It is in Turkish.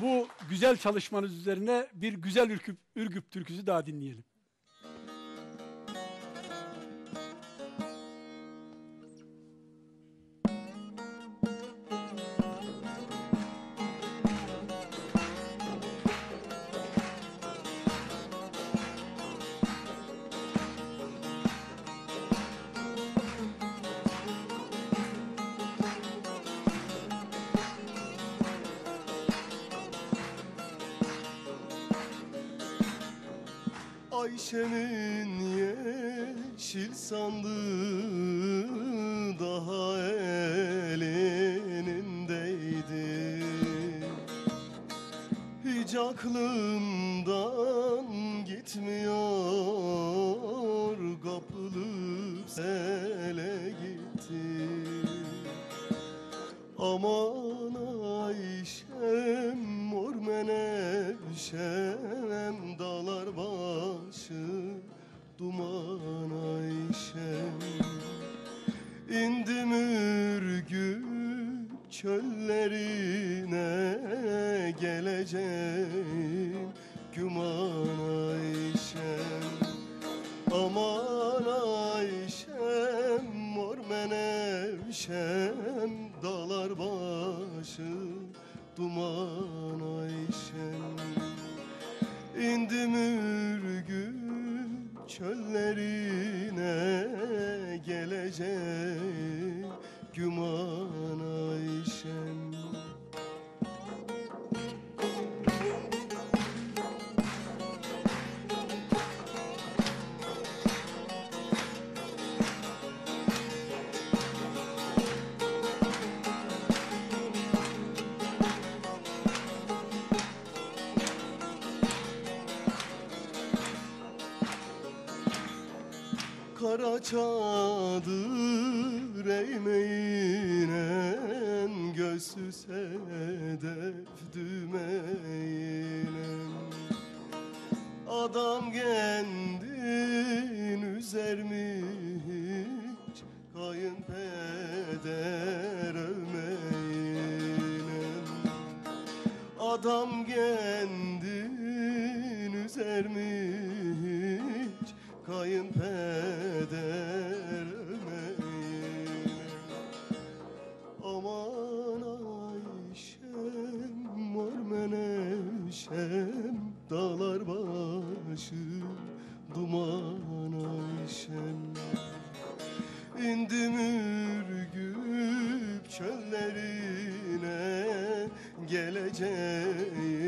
Bu güzel çalışmanız üzerine bir güzel ürküp, ürgüp türküsü daha dinleyelim. Ayşe'nin yeşil sandığı daha elindeydi Hiç aklımdan gitmiyor Kapılıp sele gitti. Aman Ayşem Ayşem İndim ürgüp çöllerine Geleceğim. Güman Ayşem Aman Ayşem mor menevşem Dağlar başı duman Ayşem. İndim ürgüp çöllerine Geleceğim güman Kara çadır eğmeyle Göğsü sedef dümeyle Adam kendin üzer mi hiç? Kayınpeder övmeyle Adam kendin üzer mi hiç? Kayınpeder menevşem Dağlar başı duman Ayşem. İndim ürgüp çöllerine Geleceğim